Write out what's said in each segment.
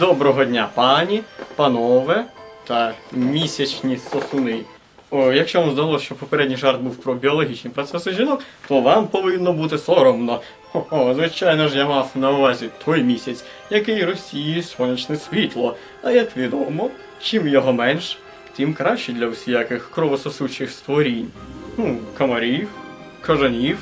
Доброго дня, пані, панове та місячні сосуни. О, якщо вам здалося, що попередній жарт був про біологічні процеси жінок, то вам повинно бути соромно. Хо-хо, звичайно ж, я мав на увазі той місяць, який розсіє сонячне світло. А як відомо, чим його менш, тим краще для всяких кровососучих створінь. Ну, комарів, кажанів,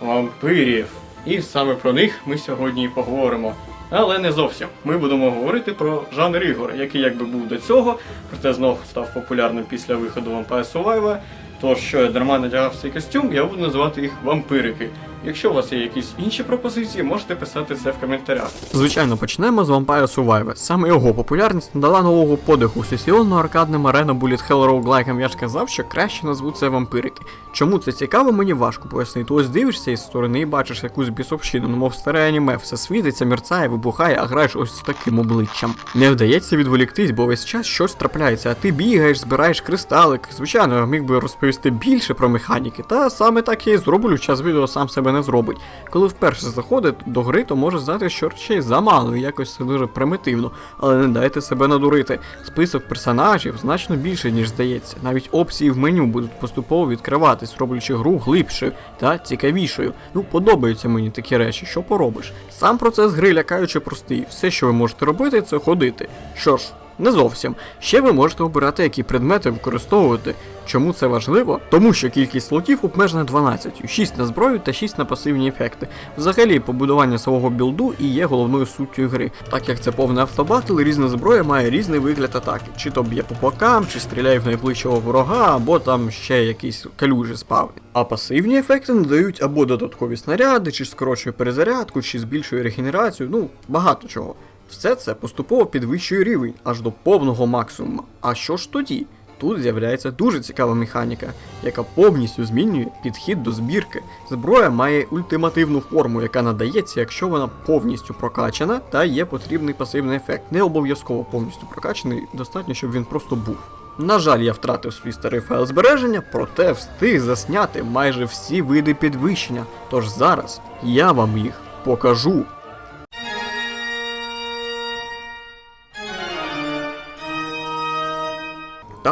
вампирів. І саме про них ми сьогодні і поговоримо. Але не зовсім. Ми будемо говорити про жанр ігор, який якби був до цього, проте знов став популярним після виходу Vampire Survivor. Тож, що я дарма надягав цей костюм, я буду називати їх вампирики. Якщо у вас є якісь інші пропозиції, можете писати це в коментарях. Звичайно, почнемо з Vampire Survivor. Саме його популярність надала нового подиху сесіонну аркадним арена Bullet Hell Roguelike. Я ж казав, що краще назву це вампирики. Чому це цікаво, мені важко пояснити. Ось дивишся із сторони і бачиш якусь бісовщину, ну мов старе аніме, все світиться, мерцає, вибухає, а граєш ось з таким обличчям. Не вдається відволіктись, бо весь час щось трапляється, а ти бігаєш, збираєш кристалик. Звичайно, я міг би розповісти більше про механіки, та саме так я і зроблю, час відео сам себе не зробить. Коли вперше заходить до гри, то може здати, що речей замало, і якось це дуже примітивно, але не дайте себе надурити. Список персонажів значно більше, ніж здається. Навіть опції в меню будуть поступово відкриватись, роблячи гру глибшою та цікавішою. Ну, подобаються мені такі речі, що поробиш. Сам процес гри лякаючи простий. Все, що ви можете робити, це ходити. Що ж, не зовсім. Ще ви можете обирати, які предмети використовувати. Чому це важливо? Тому що кількість слотів обмежена 12, 6 на зброю та 6 на пасивні ефекти. Взагалі, побудування свого білду і є головною суттю гри. Так як це повний автобатл, різна зброя має різний вигляд атаки. Чи то б'є по бокам, чи стріляє в найближчого ворога, або там ще якісь калюжі спавні. А пасивні ефекти надають або додаткові снаряди, чи скорочує перезарядку, чи збільшує регенерацію, ну багато чого. Все це поступово підвищує рівень аж до повного максимуму. А що ж тоді? Тут з'являється дуже цікава механіка, яка повністю змінює підхід до збірки. Зброя має ультимативну форму, яка надається, якщо вона повністю прокачана та є потрібний пасивний ефект. Не обов'язково повністю прокачаний, достатньо, щоб він просто був. На жаль, я втратив свій старий файл збереження, проте встиг засняти майже всі види підвищення. Тож зараз я вам їх покажу.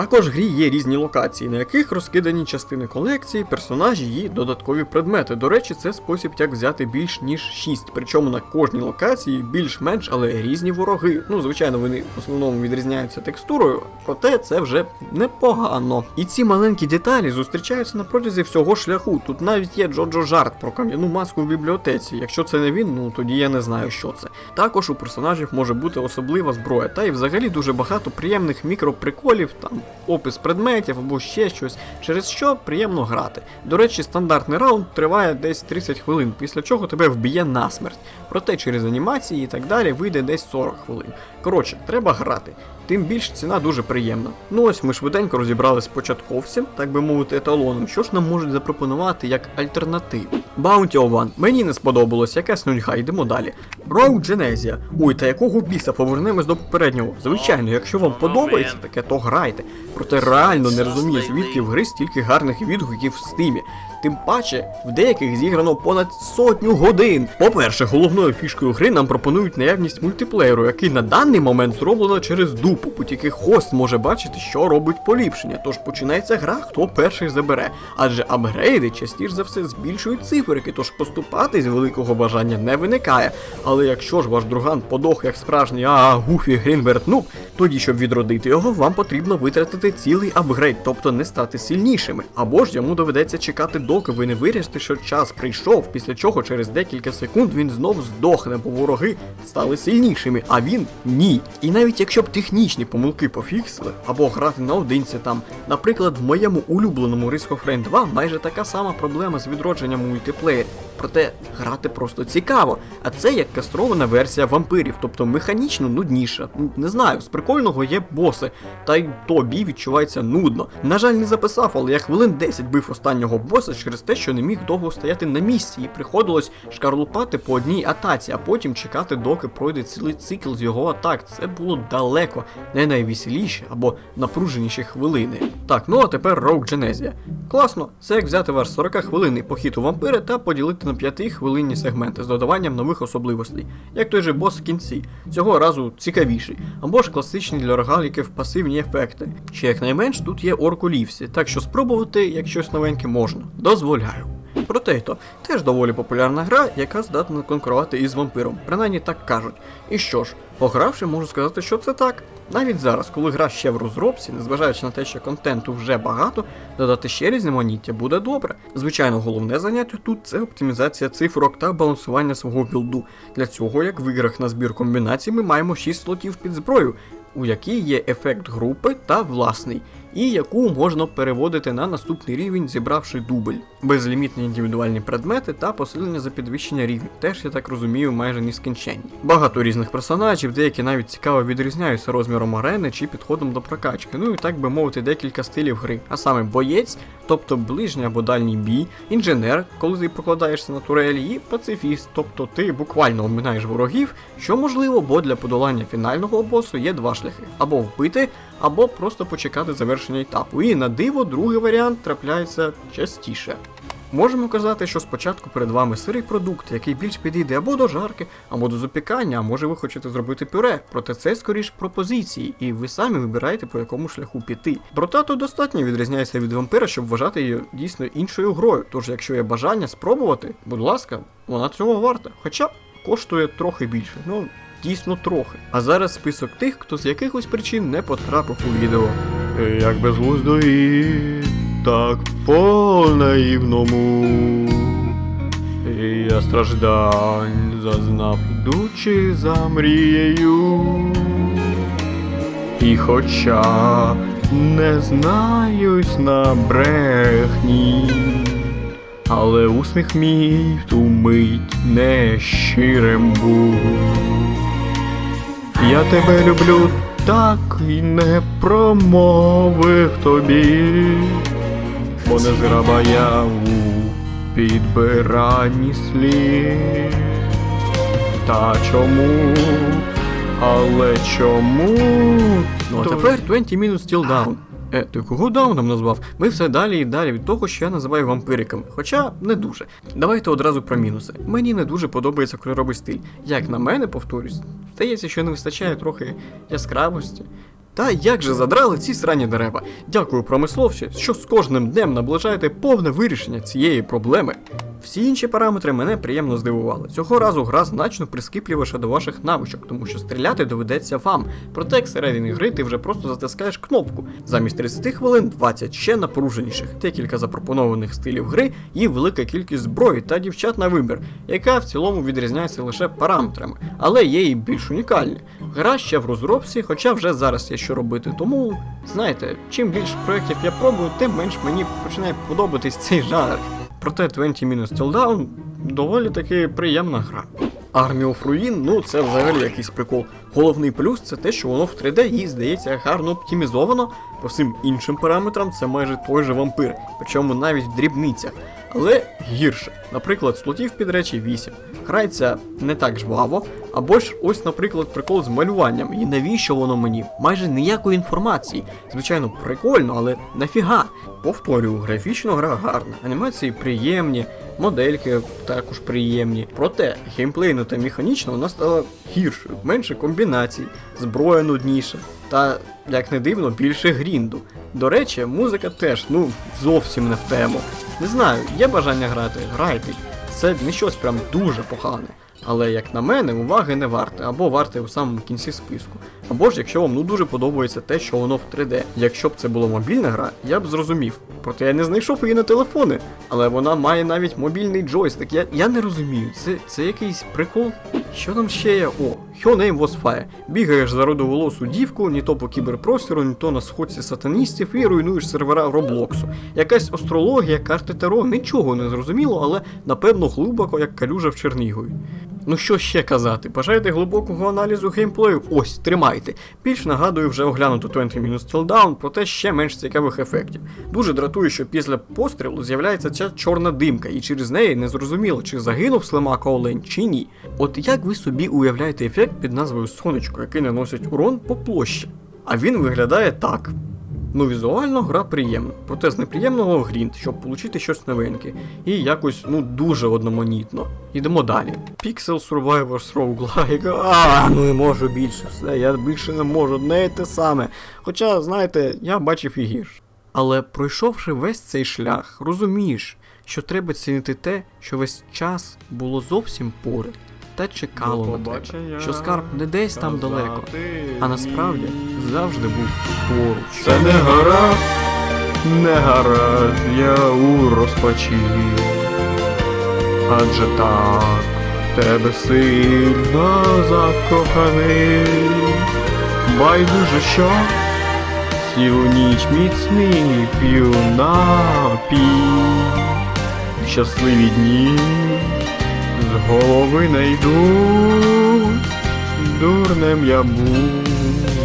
Також в грі є різні локації, на яких розкидані частини колекції, персонажі і додаткові предмети. До речі, це спосіб, як взяти більш ніж 6. Причому на кожній локації більш-менш, але різні вороги. Ну, звичайно, вони в основному відрізняються текстурою, проте це вже непогано. І ці маленькі деталі зустрічаються на протязі всього шляху. Тут навіть є Джоджо жарт про кам'яну маску в бібліотеці. Якщо це не він, ну тоді я не знаю, що це. Також у персонажів може бути особлива зброя, та й взагалі дуже багато приємних мікроприколів, там опис предметів або ще щось, через що приємно грати. До речі, стандартний раунд триває десь 30 хвилин, після чого тебе вб'є насмерть. Проте через анімації і так далі вийде десь 40 хвилин. Коротше, треба грати. Тим більш ціна дуже приємна. Ну ось ми швиденько розібрали з початковцем, так би мовити, еталоном, що ж нам можуть запропонувати як альтернативу. Bounty of One. Мені не сподобалось, якась нудьга, йдемо далі. Rogue Genesia. Ой, та якого біса повернемось до попереднього. Звичайно, якщо вам подобається таке, то грайте. Проте реально не розумію, звідки в гри стільки гарних відгуків в стимі. Тим паче, в деяких зіграно понад сотню годин. По-перше, головною фішкою гри нам пропонують наявність мультиплеєру, який на даний момент зроблено через дупу, будь-який хост може бачити, що робить поліпшення. Тож починається гра, хто перший забере. Адже апгрейди частіше за все збільшують циферки, тож поступати з великого бажання не виникає. Але якщо ж ваш друган подох як справжній а Гуфі Грінберт Нуб, тоді, щоб відродити його, вам потрібно витратити цілий апгрейд, тобто не стати сильнішими. Або ж йому доведеться чекати, доки ви не вирішите, що час прийшов, після чого через декілька секунд він знов здохне, бо вороги стали сильнішими, а він ні. І навіть якщо б технічні помилки пофіксили, або грати наодинці там, наприклад, в моєму улюбленому Risk of Rain 2 майже така сама проблема з відродженням у мультиплеєрі. Проте грати просто цікаво. А це як кастрована версія вампирів, тобто механічно нудніша. Ну, Не знаю, з прикольного є боси, та й то бій відчувається нудно. На жаль, не записав, але я хвилин 10 бив останнього боса через те, що не міг довго стояти на місці, і приходилось шкарлупати по одній атаці, а потім чекати, доки пройде цілий цикл з його атак. Це було далеко не найвеселіші або напруженіші хвилини. Так, ну а тепер Rogue Genesia. Класно, це як взяти ваш 40 хвилинний похід у вампири та поділити на 5 хвилинні сегменти з додаванням нових особливостей, як той же бос в кінці, цього разу цікавіший, або ж класичні для рогаліків пасивні ефекти. Ще якнайменш тут є орку лівсі, так що спробувати як щось новеньке можна. Дозволяю. Проте то теж доволі популярна гра, яка здатна конкурувати із вампиром, принаймні так кажуть. І що ж, погравши, можу сказати, що це так. Навіть зараз, коли гра ще в розробці, незважаючи на те, що контенту вже багато, додати ще різноманіття буде добре. Звичайно, головне заняття тут це оптимізація цифрок та балансування свого білду. Для цього, як в іграх на збір комбінацій, ми маємо 6 слотів під зброю, у якій є ефект групи та власний, і яку можна переводити на наступний рівень, зібравши дубль. Безлімітні індивідуальні предмети та посилення за підвищення рівня, теж я так розумію, майже нескінченні. Багато різних персонажів, деякі навіть цікаво відрізняються розміром арени чи підходом до прокачки. Ну і так би мовити, декілька стилів гри. А саме боєць, тобто ближній або дальній бій, інженер, коли ти покладаєшся на турелі, і пацифіст, тобто ти буквально обминаєш ворогів, що можливо, бо для подолання фінального босу є два шляхи: або вбити, або просто почекати завершення етапу. І на диво, другий варіант трапляється частіше. Можемо казати, що спочатку перед вами сирий продукт, який більш підійде або до жарки, або до запікання, а може ви хочете зробити пюре. Проте це скоріш пропозиції, і ви самі вибираєте по якому шляху піти. Проте тут достатньо відрізняється від вампира, щоб вважати її дійсно іншою грою. Тож, якщо є бажання спробувати, будь ласка, вона цього варта. Хоча коштує трохи більше. Ну. Дійсно трохи. А зараз список тих, хто з якихось причин не потрапив у відео. Як безглуздо і так по наївному. Я страждань зазнав, ідучи за мрією. І хоча не знаюсь на брехні, але усміх мій в ту мить не щирим був. Я тебе люблю так і не промовив тобі, бо не зграба я у підбиранні слів. Та чому? Але чому? Ну а тепер 20 minutes till down. Ти кого дауном назвав? Ми все далі і далі від того, що я називаю вампириками. Хоча не дуже. Давайте одразу про мінуси. Мені не дуже подобається кольоровий стиль. Як на мене, повторюсь, здається, що не вистачає трохи яскравості. Та як же задрали ці срані дерева? Дякую промисловці, що з кожним днем наближаєте повне вирішення цієї проблеми. Всі інші параметри мене приємно здивували. Цього разу гра значно прискіпливіша до ваших навичок, тому що стріляти доведеться вам. Проте як середині гри ти вже просто затискаєш кнопку. Замість 30 хвилин 20 ще напруженіших, декілька запропонованих стилів гри і велика кількість зброї та дівчат на вибір, яка в цілому відрізняється лише параметрами, але є і більш унікальні. Гра ще в розробці, хоча вже зараз є що робити. Тому, знаєте, чим більше проєктів я пробую, тим менш мені починає подобатись цей жанр. Проте 20 Minutes Till Down доволі таки приємна гра. Army of Ruin, ну це взагалі якийсь прикол. Головний плюс це те, що воно в 3D і здається гарно оптимізовано. По всім іншим параметрам це майже той же вампир, причому навіть в дрібницях. Але гірше. Наприклад, слотів під речі 8. Грається не так жваво, або ж ось, наприклад, прикол з малюванням. І навіщо воно мені? Майже ніякої інформації. Звичайно, прикольно, але нафіга. Повторюю, графічно гра гарна, анімації приємні, модельки також приємні. Проте геймплейно та механічно вона стала гіршою, менше комбінацій, зброя нудніша, та, як не дивно, більше грінду. До речі, музика теж, ну, зовсім не в тему. Не знаю, є бажання грати, грайте. Це не щось прям дуже погане. Але як на мене, уваги не варте, або варте у самому кінці списку. Або ж якщо вам ну дуже подобається те, що воно в 3D. Якщо б це була мобільна гра, я б зрозумів. Проте я не знайшов її на телефони, але вона має навіть мобільний джойстик. Я, я не розумію, це, це якийсь прикол. Що там ще є? О, Your Name Was Fire. Бігаєш за родоволосу дівку, ні то по кіберпростору, ні то на сходці сатаністів і руйнуєш сервера Роблоксу. Якась астрологія, карти Таро, нічого не зрозуміло, але напевно глибоко, як калюжа в Чернігові. Ну що ще казати? Бажаєте глибокого аналізу геймплею? Ось, тримайте. Більш нагадую вже оглянуту 20 Minutes Till Down, проте ще менш цікавих ефектів. Дуже дратує, що після пострілу з'являється ця чорна димка, і через неї не зрозуміло, чи загинув слимака Олень, чи ні. От як ви собі уявляєте ефект під назвою Сонечко, який наносить урон по площі? А він виглядає так. Ну, візуально гра приємна, проте з неприємного грінт, щоб отримати щось новеньке. І якось ну дуже одноманітно. Ідемо далі. Pixel Survivors Roguelike. А, ну не можу більше. Все, я більше не можу, не те саме. Хоча, знаєте, я бачив і гірше. Але пройшовши весь цей шлях, розумієш, що треба цінити те, що весь час було зовсім поряд та чекало на тебе, що скарб не десь там далеко, а насправді завжди був поруч. Це не гаразд, не гаразд, я у розпачі. Адже так, тебе сильно закоханий. Байдуже що цілу ніч міцний п'ю напій. Щасливі дні голови не йду, дурнем я був.